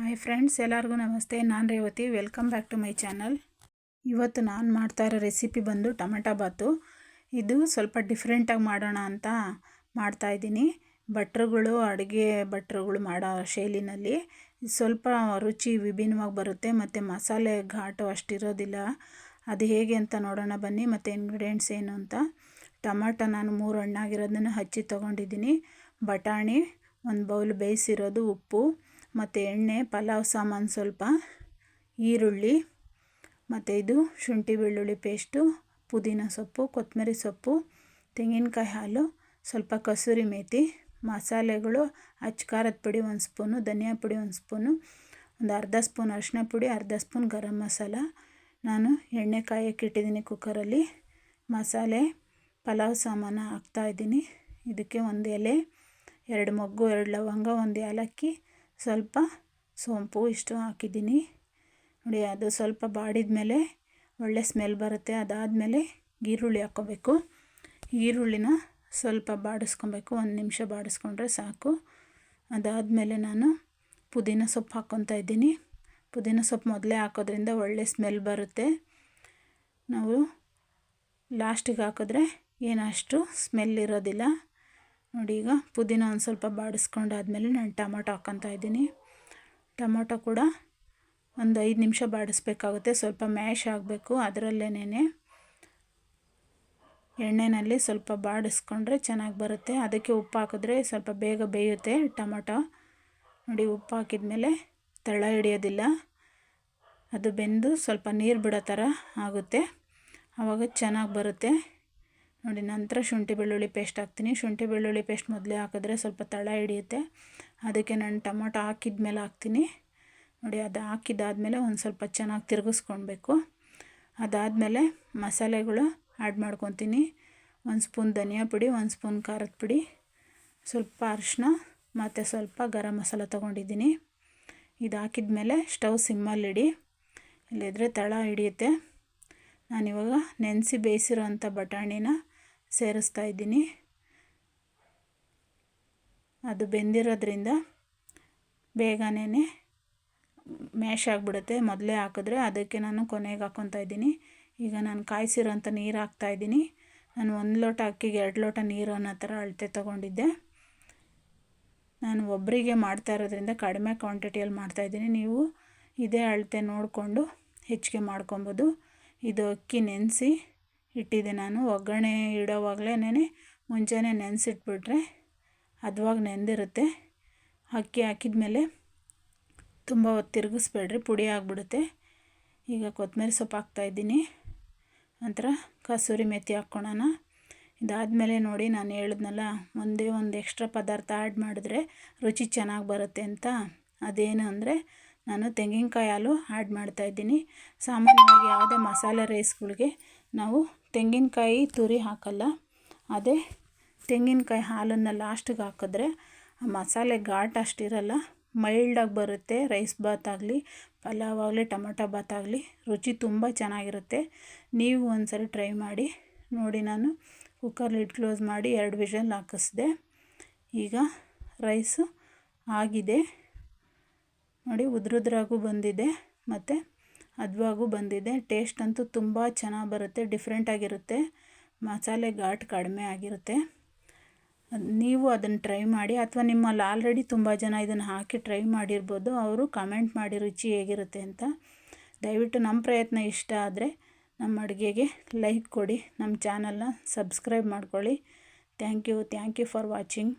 Hi friends, ಎಲ್ಲರಿಗೂ ನಮಸ್ತೆ. ನಾನು Revathi welcome back to my channel ಇವತ್ತು ನಾನು ಮಾಡ್ತಾ ಇರೋ ರೆಸಿಪಿ ಬಂದು ಟೊಮೆಟೊ ಬಾತು. ಇದು ಸ್ವಲ್ಪ ಡಿಫ್ರೆಂಟಾಗಿ ಮಾಡೋಣ ಅಂತ ಮಾಡ್ತಾಯಿದ್ದೀನಿ ಭಟ್ರುಗಳು, ಅಡುಗೆ ಭಟ್ರುಗಳು ಮಾಡೋ ಶೈಲಿನಲ್ಲಿ ಸ್ವಲ್ಪ ರುಚಿ ವಿಭಿನ್ನವಾಗಿ ಬರುತ್ತೆ, ಮತ್ತು ಮಸಾಲೆ ಘಾಟು ಅಷ್ಟಿರೋದಿಲ್ಲ. ಅದು ಹೇಗೆ ಅಂತ ನೋಡೋಣ ಬನ್ನಿ, ಮತ್ತು ಇಂಗ್ರೀಡಿಯೆಂಟ್ಸ್ ಏನು ಅಂತ. ಟೊಮೆಟೊ ನಾನು ಮೂರು ಹಣ್ಣಾಗಿರೋದನ್ನು ಹಚ್ಚಿ ತೊಗೊಂಡಿದ್ದೀನಿ. ಬಟಾಣಿ, ಒಂದು ಬೌಲ್ ಬೇಯಿಸಿರೋದು ಉಪ್ಪು. ಮತ್ತು ಎಣ್ಣೆ, ಪಲಾವ್, ಸಾಮಾನು ಸ್ವಲ್ಪ, ಈರುಳ್ಳಿ, ಮತ್ತು ಇದು ಶುಂಠಿ ಬೆಳ್ಳುಳ್ಳಿ ಪೇಸ್ಟು ಪುದೀನ ಸೊಪ್ಪು, ಕೊತ್ತಂಬರಿ ಸೊಪ್ಪು, ತೆಂಗಿನಕಾಯಿ ಹಾಲು, ಸ್ವಲ್ಪ ಕಸೂರಿ ಮೇಥಿ ಮಸಾಲೆಗಳು, ಅಚ್ಚ ಖಾರದ ಪುಡಿ ಒಂದು ಸ್ಪೂನು, ಧನಿಯಾ ಪುಡಿ ಒಂದು ಸ್ಪೂನು, ಒಂದು ಅರ್ಧ ಸ್ಪೂನ್ ಅರಿಶಿನ ಪುಡಿ, ಅರ್ಧ ಸ್ಪೂನ್ ಗರಂ ಮಸಾಲ. ನಾನು ಎಣ್ಣೆ ಕಾಯಕ್ಕೆ ಇಟ್ಟಿದ್ದೀನಿ ಕುಕ್ಕರಲ್ಲಿ ಮಸಾಲೆ, ಪಲಾವ್, ಸಾಮಾನು ಹಾಕ್ತಾಯಿದ್ದೀನಿ ಇದಕ್ಕೆ ಒಂದು ಎಲೆ, ಎರಡು ಮೊಗ್ಗು, ಎರಡು ಲವಂಗ, ಒಂದು ಏಲಕ್ಕಿ ಸ್ವಲ್ಪ ಸೋಂಪು ಇಷ್ಟು ಹಾಕಿದ್ದೀನಿ. ನೋಡಿ, ಅದು ಸ್ವಲ್ಪ ಬಾಡಿದ ಮೇಲೆ ಒಳ್ಳೆ ಸ್ಮೆಲ್ ಬರುತ್ತೆ. ಅದಾದಮೇಲೆ ಈರುಳ್ಳಿ ಹಾಕ್ಕೋಬೇಕು ಈರುಳ್ಳಿನ ಸ್ವಲ್ಪ ಬಾಡಿಸ್ಕೊಬೇಕು. ಒಂದು ನಿಮಿಷ ಬಾಡಿಸ್ಕೊಂಡ್ರೆ ಸಾಕು. ಅದಾದಮೇಲೆ ನಾನು ಪುದೀನ ಸೊಪ್ಪು ಹಾಕ್ಕೊತಾ ಇದ್ದೀನಿ. ಪುದೀನ ಸೊಪ್ಪು ಮೊದಲೇ ಹಾಕೋದ್ರಿಂದ ಒಳ್ಳೆ ಸ್ಮೆಲ್ ಬರುತ್ತೆ. ನಾವು ಲಾಸ್ಟಿಗೆ ಹಾಕಿದ್ರೆ ಏನಷ್ಟು ಸ್ಮೆಲ್ ಇರೋದಿಲ್ಲ. ನೋಡಿ ಈಗ ಪುದೀನ ಒಂದು ಸ್ವಲ್ಪ ಬಾಡಿಸ್ಕೊಂಡಾದ್ಮೇಲೆ ನಾನು ಟೊಮೊಟೊ ಹಾಕ್ಕೊತಾ ಇದ್ದೀನಿ. ಟೊಮೊಟೊ ಕೂಡ ಒಂದು ಐದು ನಿಮಿಷ ಬಾಡಿಸ್ಬೇಕಾಗುತ್ತೆ. ಸ್ವಲ್ಪ ಮ್ಯಾಶ್ ಆಗಬೇಕು ಅದರಲ್ಲೇನೇ ಎಣ್ಣೆಯಲ್ಲಿ ಸ್ವಲ್ಪ ಬಾಡಿಸ್ಕೊಂಡ್ರೆ ಚೆನ್ನಾಗಿ ಬರುತ್ತೆ. ಅದಕ್ಕೆ ಉಪ್ಪು ಹಾಕಿದ್ರೆ ಸ್ವಲ್ಪ ಬೇಗ ಬೇಯುತ್ತೆ ಟೊಮೊಟೊ. ನೋಡಿ ಉಪ್ಪು ಹಾಕಿದ್ಮೇಲೆ ತಳ ಹಿಡಿಯೋದಿಲ್ಲ. ಅದು ಬೆಂದು ಸ್ವಲ್ಪ ನೀರು ಬಿಡೋ ಥರ ಆಗುತ್ತೆ. ಆವಾಗ ಚೆನ್ನಾಗಿ ಬರುತ್ತೆ. ನೋಡಿ, ನಂತರ ಶುಂಠಿ, ಬೆಳ್ಳುಳ್ಳಿ ಪೇಸ್ಟ್ ಹಾಕ್ತೀನಿ. ಶುಂಠಿ, ಬೆಳ್ಳುಳ್ಳಿ ಪೇಸ್ಟ್ ಮೊದಲೇ ಹಾಕಿದ್ರೆ ಸ್ವಲ್ಪ ತಳ ಹಿಡಿಯುತ್ತೆ. ಅದಕ್ಕೆ ನಾನು ಟೊಮೊಟೊ ಹಾಕಿದ ಮೇಲೆ ಹಾಕ್ತೀನಿ. ನೋಡಿ, ಅದು ಹಾಕಿದ್ದಾದಮೇಲೆ ಒಂದು ಸ್ವಲ್ಪ ಚೆನ್ನಾಗಿ ತಿರುಗಿಸ್ಕೊಳ್ಬೇಕು. ಅದಾದಮೇಲೆ ಮಸಾಲೆಗಳು ಆ್ಯಡ್ ಮಾಡ್ಕೊತೀನಿ. ಒಂದು ಸ್ಪೂನ್ ಧನಿಯಾ ಪುಡಿ, ಒಂದು ಸ್ಪೂನ್ ಖಾರದ ಪುಡಿ, ಸ್ವಲ್ಪ ಅರಿಶಿನ ಮತ್ತು ಸ್ವಲ್ಪ ಗರಂ ಮಸಾಲ ತೊಗೊಂಡಿದ್ದೀನಿ. ಇದು ಹಾಕಿದ ಮೇಲೆ ಸ್ಟವ್ ಸಿಮ್ಮಲ್ಲಿಡಿ ಇಲ್ಲಿದ್ರೆ ತಳ ಹಿಡಿಯುತ್ತೆ. ನಾನಿವಾಗ ನೆನೆಸಿ ಬೇಯಿಸಿರೋ ಅಂಥ ಬಟಾಣಿನ ಸೇರಿಸ್ತಾ ಇದ್ದೀನಿ. ಅದು ಬೆಂದಿರೋದ್ರಿಂದ ಬೇಗನೆ ಮ್ಯಾಶ್ ಆಗಿಬಿಡುತ್ತೆ. ಮೊದಲೇ ಹಾಕಿದ್ರೆ ಅದಕ್ಕೆ ನಾನು ಕೊನೆಗೆ ಹಾಕ್ಕೊತಾ ಇದ್ದೀನಿ. ಈಗ ನಾನು ಕಾಯಿಸಿರೋಂಥ ನೀರು ಹಾಕ್ತಾಯಿದ್ದೀನಿ ನಾನು ಒಂದು ಲೋಟ ಅಕ್ಕಿಗೆ ಎರಡು ಲೋಟ ನೀರು ಅನ್ನೋ ಥರ ಅಳತೆ ತೊಗೊಂಡಿದ್ದೆ. ನಾನು ಒಬ್ಬರಿಗೆ ಮಾಡ್ತಾ ಇರೋದ್ರಿಂದ ಕಡಿಮೆ ಕ್ವಾಂಟಿಟಿಯಲ್ಲಿ ಮಾಡ್ತಾಯಿದ್ದೀನಿ ನೀವು ಇದೇ ಅಳತೆ ನೋಡಿಕೊಂಡು ಹೆಚ್ಚಿಗೆ ಮಾಡ್ಕೊಬೋದು. ಇದು ಅಕ್ಕಿ ನೆನೆಸಿ ಇಟ್ಟಿದ್ದೆ ನಾನು. ಒಗ್ಗರಣೆ ಇಡೋವಾಗಲೇ ಮುಂಚೆನೇ ನೆನೆಸಿಟ್ಬಿಟ್ರೆ ಹದ್ವಾಗ ನೆಂದಿರುತ್ತೆ. ಅಕ್ಕಿ ಹಾಕಿದ ಮೇಲೆ ತುಂಬ ಹೊತ್ತು ತಿರುಗಿಸ್ಬೇಡ್ರಿ, ಪುಡಿ ಆಗಿಬಿಡುತ್ತೆ. ಈಗ ಕೊತ್ತಂಬರಿ ಸೊಪ್ಪು ಹಾಕ್ತಾಯಿದ್ದೀನಿ ನಂತರ ಕಸೂರಿ ಮೆಥಿ ಹಾಕ್ಕೊಳೋಣ. ಇದಾದಮೇಲೆ ನೋಡಿ ನಾನು ಹೇಳಿದ್ನಲ್ಲ, ಒಂದೇ ಒಂದು ಎಕ್ಸ್ಟ್ರಾ ಪದಾರ್ಥ ಆ್ಯಡ್ ಮಾಡಿದ್ರೆ ರುಚಿ ಚೆನ್ನಾಗಿ ಬರುತ್ತೆ ಅಂತ. ಅದೇನು ಅಂದರೆ ನಾನು ತೆಂಗಿನಕಾಯಿ ಹಾಲು ಆ್ಯಡ್ ಮಾಡ್ತಾಯಿದ್ದೀನಿ ಸಾಮಾನ್ಯವಾಗಿ ಯಾವುದೇ ಮಸಾಲೆ ರೈಸ್ಗಳಿಗೆ ನಾವು ತೆಂಗಿನಕಾಯಿ ತುರಿ ಹಾಕಲ್ಲ. ಅದೇ ತೆಂಗಿನಕಾಯಿ ಹಾಲನ್ನು ಲಾಸ್ಟಿಗೆ ಹಾಕಿದ್ರೆ ಆ ಮಸಾಲೆ ಘಾಟ್ ಅಷ್ಟಿರಲ್ಲ. ಮೈಲ್ಡಾಗಿ ಬರುತ್ತೆ ರೈಸ್ ಬಾತ್ ಆಗಲಿ, ಪಲಾವ್ ಆಗಲಿ, ಟೊಮೊಟೊ ಬಾತ್ ಆಗಲಿ, ರುಚಿ ತುಂಬ ಚೆನ್ನಾಗಿರುತ್ತೆ. ನೀವು ಒಂದ್ಸರಿ ಟ್ರೈ ಮಾಡಿ, ನೋಡಿ ನಾನು ಕುಕ್ಕರ್ ಲಿಡ್ ಕ್ಲೋಸ್ ಮಾಡಿ ಎರಡು ವಿಷಲ್ ಹಾಕಿಸ್ದೆ. ಈಗ ರೈಸು ಆಗಿದೆ. ನೋಡಿ ಉದ್ರುದ್ರಾಗೂ ಬಂದಿದೆ ಮತ್ತು ಹದ್ವಾಗೂ ಬಂದಿದೆ. ಟೇಸ್ಟ್ ಅಂತೂ ತುಂಬ ಚೆನ್ನಾಗಿ ಬರುತ್ತೆ ಡಿಫ್ರೆಂಟಾಗಿರುತ್ತೆ ಮಸಾಲೆ ಘಾಟ್ ಕಡಿಮೆ ಆಗಿರುತ್ತೆ. ನೀವು ಅದನ್ನು ಟ್ರೈ ಮಾಡಿ, ಅಥವಾ ನಿಮ್ಮಲ್ಲಿ ಆಲ್ರೆಡಿ ತುಂಬ ಜನ ಇದನ್ನು ಹಾಕಿ ಟ್ರೈ ಮಾಡಿರ್ಬೋದು, ಅವರು ಕಮೆಂಟ್ ಮಾಡಿ ರುಚಿ ಹೇಗಿರುತ್ತೆ ಅಂತ. ದಯವಿಟ್ಟು ನಮ್ಮ ಪ್ರಯತ್ನ ಇಷ್ಟ ಆದರೆ ನಮ್ಮ ಅಡುಗೆಗೆ ಲೈಕ್ ಕೊಡಿ ನಮ್ಮ ಚಾನಲ್ನ ಸಬ್ಸ್ಕ್ರೈಬ್ ಮಾಡ್ಕೊಳ್ಳಿ. Thank you thank you for watching